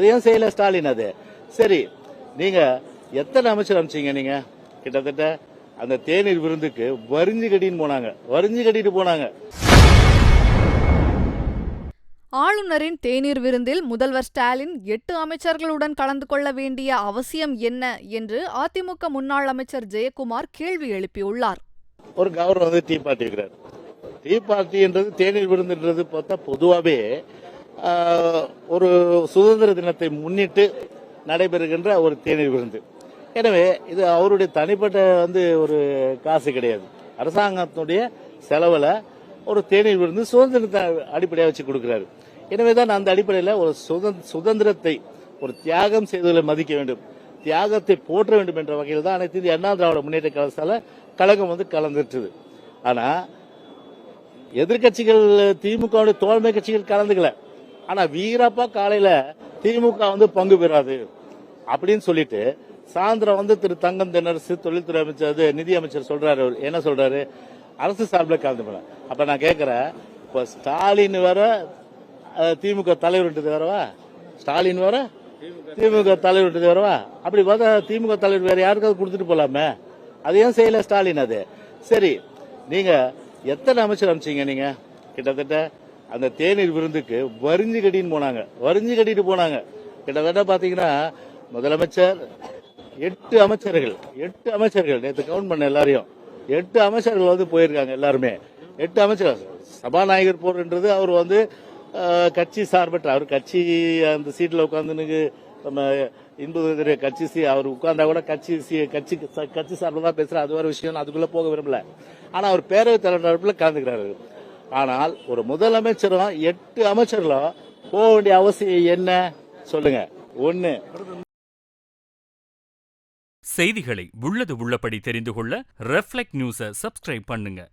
அதையும் செய்யல ஸ்டாலின் அது. சரி நீங்க எத்தனை அமைச்சர் அனுப்பிச்சீங்க நீங்க? கிட்டத்தட்ட அந்த தேநீர் விருந்துக்கு வரிஞ்சு கட்டின்னு போனாங்க. வரிஞ்சு கட்டிட்டு போனாங்க. ஆளுநரின் தேநீர் விருந்தில் முதல்வர் ஸ்டாலின் எட்டு அமைச்சர்களுடன் கலந்து கொள்ள வேண்டிய அவசியம் என்ன என்று அதிமுக முன்னாள் அமைச்சர் ஜெயக்குமார் கேள்வி எழுப்பியுள்ளார். ஒரு கவர்னர் வந்து டீ பார்ட்டி இருக்கிறார். டீ பார்ட்டின்றது தேநீர் விருந்துன்றது பார்த்தா பொதுவாகவே ஒரு சுதந்திர தினத்தை முன்னிட்டு நடைபெறுகின்ற ஒரு தேநீர் விருந்து. எனவே இது அவருடைய தனிப்பட்ட வந்து ஒரு காசு கிடையாது. அரசாங்கத்தினுடைய செலவில் ஒரு தேநீர் விருந்து சுதந்திரத்தை அடிப்படையாக வச்சு கொடுக்கிறாரு. எனவே தான் அந்த அடிப்படையில் ஒரு சுதந்திர சுதந்திரத்தை ஒரு தியாகம் செய்ததில் மதிக்க வேண்டும். தியாகத்தை போற்ற வேண்டும் என்ற வகையில் தான் அனைத்து இந்திய அண்ணா திராவிட முன்னேற்ற கழகத்தால் கழகம் வந்து கலந்துட்டுது ஆனால் எதிர்க்கட்சிகள் திமுக தோழமை கட்சிகள் கலந்துக்கல. ஆனா வீரப்பா காலையில திமுக வந்து பங்கு பெறாது அப்படின்னு சொல்லிட்டு சாயந்தரம் வந்து திரு தங்கம் தினரசு தொழில்துறை அமைச்சர் அது நிதி அமைச்சர் சொல்றாரு என்ன சொல்றாரு? அரசு சார்பில் கலந்து போல அப்ப நான் கேட்கிறேன் இப்ப ஸ்டாலின் வேற திமுக தலைவர்ன்றது வேறவா? ஸ்டாலின் வேற திமுக தலைவர்ன்றது வரவா அப்படி பார்த்தா திமுக தலைவர் வேற யாருக்காவது கொடுத்துட்டு போலாமே? அது ஏன் செய்யல ஸ்டாலின் அது? சரி நீங்க எத்தனை அமைச்சர் அமைச்சிங்க நீங்க? கிட்டத்தட்ட அந்த தேநீர் விருந்துக்கு வரிஞ்சு கட்டின்னு போனாங்க. வரிஞ்சு கட்டிட்டு போனாங்க. கிட்டத்தட்ட பாத்தீங்கன்னா முதலமைச்சர் எட்டு அமைச்சர்கள் எட்டு அமைச்சர்கள் நேற்று கவுண்ட் பண்ண எல்லாரையும். எட்டு அமைச்சர்கள் வந்து போயிருக்காங்க எல்லாருமே. எட்டு அமைச்சர் சபாநாயகர் போர்ன்றது அவர் வந்து கட்சி சார்பற்ற அவர் கட்சி அந்த சீட்டில் உட்காந்துன்னு நம்ம இன்பது கட்சி சி அவர் உட்கார்ந்தா கூட கட்சி சி- கட்சி கட்சி சார்பில் தான் பேசுகிறார் அது ஒரு விஷயம் அதுக்குள்ளே போக விரும்பல. ஆனால் அவர் பேரவைத் தலைவர் கலந்துக்கிறாரு. ஆனால் ஒரு முதலமைச்சரும் எட்டு அமைச்சர்களும் போக வேண்டிய அவசியம் என்ன? சொல்லுங்க. ஒன்னு செய்திகளை உள்ளது உள்ளபடி தெரிந்து கொள்ள ரெஃப்ளெக்ட் நியூஸை சப்ஸ்கிரைப் பண்ணுங்க.